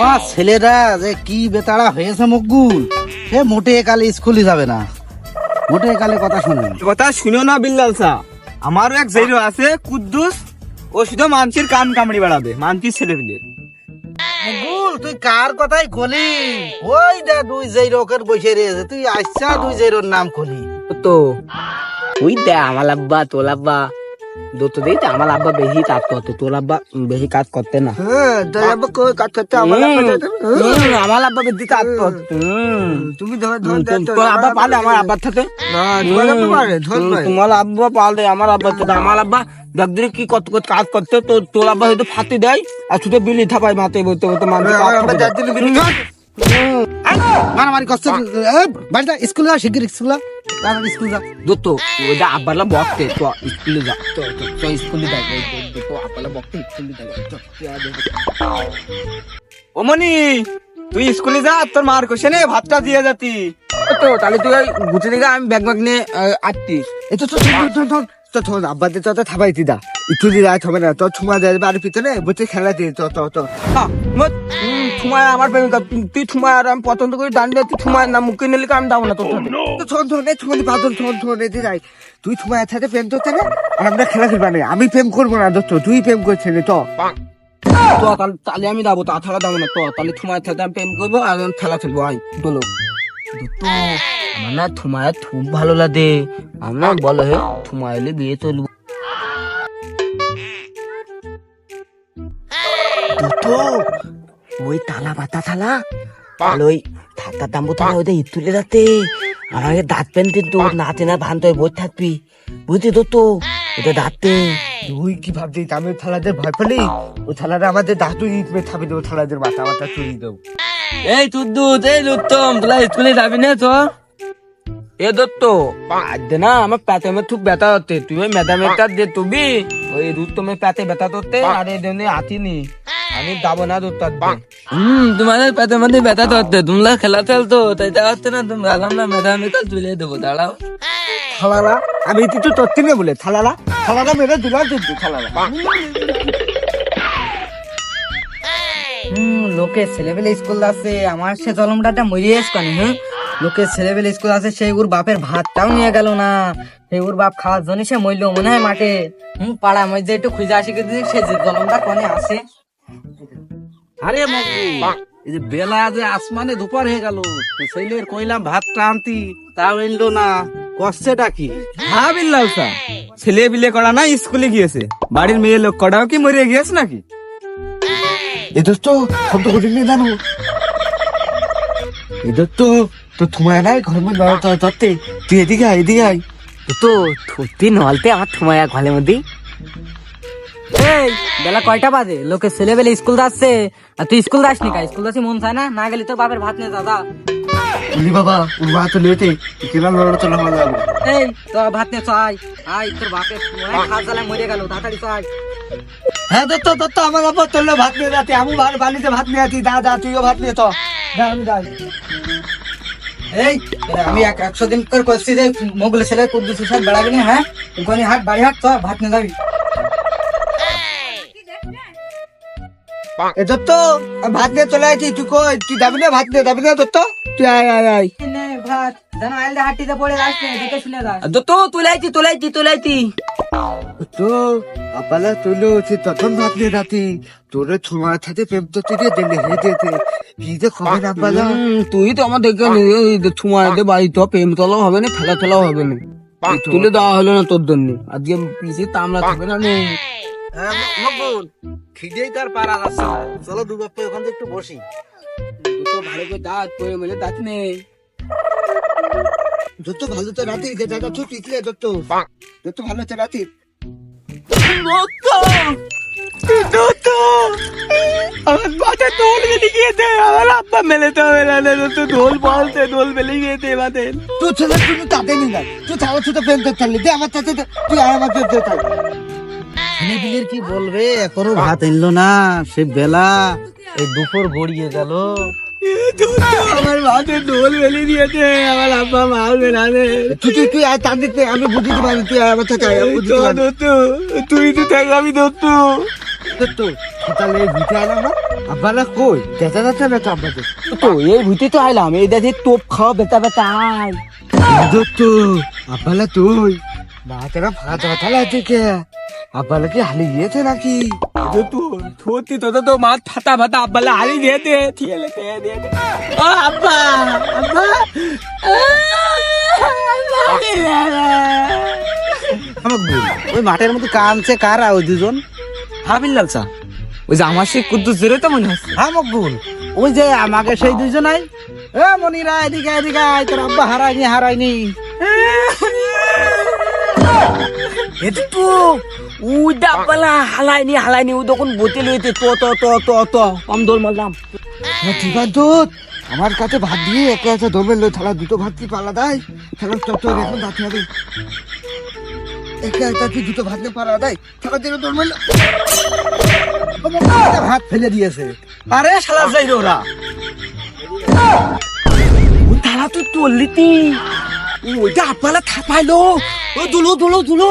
আমার ছেলেরা যে কি বেতাড়া হয়েছে মকবুল সে মোটে কালে স্কুলে যাবে না। মোটে কালে কথা শুনে কথা শুনো না বিল্লাল সা আমারও এক জেরো আছে কুদ্দুস ও শুধু মানসির কান কামড়ি বেড়াবে মানসির ছেলে মিলে তুই কার কথাই কলি? ওই দা দুই যেই রকের বসে রয়েছে তুই আসছা দুই যেইরোর নাম কলি। তো ওই দে আমার আব্বা তোর দেই তো আমার আব্বা বেশি কাজ করতে তোর আব্বা বেশি কাজ করতে না। হ্যাঁ তোর আব্বা কই কাজ করতে? আমার আব্বা বেশি কাজ করতে তুমি ধর তোর আব্বা পালে আমার আব্বার সাথে? হুম, তোমার আব্বা পালে আমার আব্বা সাথে আমার আব্বা দেখদিন কি কত কত কাজ করতে তো তোর আব্বা হয়তো ফাতে দেয় আর শুধু বিলি থাপায় মাতে বলতে বলতে মানুষ মারামারি করছে। যা স্কুলে যা শিগগির স্কুলে যা। স্কুলে যা। দোত ওইটা আব্বালা বকতে তো স্কুলে যা। তো তো- তো স্কুলে যা তো আব্বালা বকতে স্কুলে যা তো, তো, ওমনি তুই স্কুলে যা তোর মার ভাতটা দিয়ে যাতি তো। তাহলে তুই ওই গুছে দিকে আমি ব্যাগ ব্যাগ নিয়ে এ তো তো তো আব্বা দে তো থাবাই দিদা হবে না তো ছুমা দেয় বাড়ির খেলা দিয়ে তো তো তো। ঠুমায় আমার প্রেমিকা তুই- ঠুমায় আর আমি পছন্দ করি দাঁড়িয়ে তুই ঠুমায় না মুখে নিলে আমি দাও না তোর সাথে। তো থন থনে ছুমানি বাদল থন থনে দিদাই তুই ছুমা সাথে প্রেম করতে না আর আমরা খেলা খেলবা না। আমি প্রেম করব না দোস্ত তুই প্রেম করছিস তো তো তাহলে আমি যাব তাছাড়া যাব না তো তাহলে ঠুমায় সাথে আমি প্রেম করব আর খেলা খেলব আই বলো। আমার না ঠুমায় খুব ভালো লাগে। আমরা বলো হে এলে বিয়ে চলবো। তো ওই তালা পাতা থালা। তাহলে ওই থাকার দাম থালা ওদের ঈদ তুলে যাতে আমাকে দাঁত পেন কিন্তু না ভান তুই বই থাকবি। বুঝলি তো তো ওদের দাঁতে। তুই কি ভাবছিস? আমি থালাদের ভয় পেলি? ওই থালাটা আমাদের দাদু ইট মে থাবি দেবো থালাদের মাথা মাথা চুরি দেবো। এই তুদ্দুত এই উত্তম তোলা স্কুলে যাবি না তো? এ দত্ত আজ না আমার পেটে মে খুব ব্যথা হচ্ছে। তুই ওই মেদামেটা দে তুবি। ওই রুত্তমের পেটে ব্যথা করতে আর এই জন্য আতিনি আমি যাব না দত্ত হুম তোমাদের মধ্যে ব্যথা করতে তোমরা খেলা খেলতো তাই না তুমি গেলাম না মেদামেটা তুলে দেবো দাঁড়াও। আমি তুই তো তত্তি বলে মেরে হুম লোকে ছেলেবেলে স্কুল আছে আমার সে জলমটাটা মরিয়ে এসকানি হুম? লোকে ছেলেবেলে স্কুল আছে সেই ওর বাপের ভাতটাও নিয়ে গেল না। সেই ওর বাপ খাওয়ার জন্য সে মরল মনে হয় মাঠে। হুম পাড়া মধ্যে একটু খুঁজে আসি কিন্তু সে জলমটা কনে আসে। আরে মকবুল এই যে বেলা যে আসমানে দুপার হয়ে গেল ছেলের কইলাম ভাত টানতি তাও এনলো না কষ্টেটা কি? হ্যাঁ বিল্লাল সা ছেলে বিলে করা না স্কুলে গিয়েছে। বাড়ির মেয়ে লোক কটাও কি মরে গিয়েছে নাকি? এ দোস্ত শব্দ করিনি জানো। এ দোস্ত তো তোমার নাই ঘর মধ্যে ধরতে। তুই এদিকে আয় এদিকে আয়। তো সত্যি নলতে আমার ঠুমায়া ঘরের মধ্যে এই বেলা কয়টা বাজে? লোকে ছেলেবেলে স্কুল যাচ্ছে। আর তুই স্কুল যাসনি কা? স্কুল যাচ্ছি মন চায় না? না গেলি তোর বাপের ভাত নিয়ে দাদা উনি বাবা ওর মা তো লেতে কিরাম লড়া চলা যাবে এই তোর ভাত নিয়ে চাই। আই তোর বাপের খাস জ্বালায় মরে গেল তাড়াতাড়ি চাই। হ্যাঁ দত্ত দত্ত আমার বাবা তোর ভাত নিয়ে যাতে আমি ভালো বালিতে ভাত নিয়ে আছি। দা দা তুইও ভাত নিয়ে তো যা, আমি যাই। এই আমি এক একশো দিন করে করছি যে মোগল ছেলে কুদ্দুস বেড়াবি না হ্যাঁ? ওখানে হাট বাড়ি হাট তো ভাত নিয়ে যাবি। এ দত্ত ভাত নিয়ে চলে তুই কই? তুই যাবি না ভাত নিয়ে? যাবি না দত্ত? তুই আয় আয় আয়। ভাত। তুলাইছি তুলাইছি তুলাইছি তো আপালা তুলো সে তখন ছোঁয়া থাকে প্রেম তো তুই দিলে হে যেতে কি যে খবর আপালা। তুই তো আমার দেখে ছুঁয়া দে বাড়ি তো প্রেম তোলাও হবে না খেলা তোলাও হবে না। তুলে দেওয়া হলো না তোর জন্য। আজকে পিসি তামলা থাকবে না নে। মকবুল। খিদেই তার পারা যাচ্ছে না। চলো দু ওখান থেকে একটু বসি। দুটো ভালো করে দাঁত মেলে দাঁত নেই দত্ত ভালো তো রাতি দাদা তুই টিকলে দত্ত দত্ত ভালো তো রাতি আমার বাতে দোল বেলে গিয়েছে আমার আব্বা হবে না তো দোল বলতে দোল বেলে গিয়েছে বাতে তুই ছেলে তুমি তাতে নিয়ে যা। তুই আমার সাথে প্রেম করতে দে আমার সাথে তুই আমার প্রেম করতে পারলি ছেলেপিলের কি বলবে? এখনও ভাত এনলো না সে বেলা। এই দুপুর গড়িয়ে গেল। আমার বাতে দোল বেলে দিয়েছে আমার আব্বা তুই তুই আমি বুঝিতে পারি তুই আমার তো থাক আমি দত্তু। দত্ত তাহলে এই ভিটে আলাম না আব্বালা কই? দেখা যাচ্ছে না তো আব্বাকে তো এই ভুতে তো আইলাম এই দেখি তোপ খাওয়া আয়। আব্বালা তুই? বাতেরা ফাঁকা কথা লাগছে কে? আব্বালা কি হালি গিয়েছে নাকি তো তো থোতি তো মাত ফাটা ফাটা আব্বালে দে দে দে। ও আব্বা আব্বা ওই মাঠের মধ্যে কানছে কারা ওই দুজন হাবিল লাগছা ওই যে আমার সেই কুদ্দুস জেরে তো মনে হচ্ছে আমাক বল ওই যে আমাকে সেই দুজন আই এ মনিরা এদিকে এদিকে আয় তোর আব্বা হারায়নি হারায়নি এটা ওই ডাব্বালা হালাইনি হালাইনি ও তখন বোতল হইতে তো তো তো তো তো আমি দোল মারলাম। হ্যাঁ ঠিক আছে দুধ আমার কাছে ভাত দিয়ে একে একে ধরবেন লো থালা দুটো ভাত কি পালা দেয়? থালা এখন ভাত হবে একে একে কি দুটো ভাত দিয়ে পালা দেয়? থালা দিয়ে ধরবেন ভাত ফেলে দিয়েছে। আরে শালা যাই ওরা। ও তারা তো চললিতি ওইটা আব্বালা থাপাইলো। ও দুলো দুলো দুলো।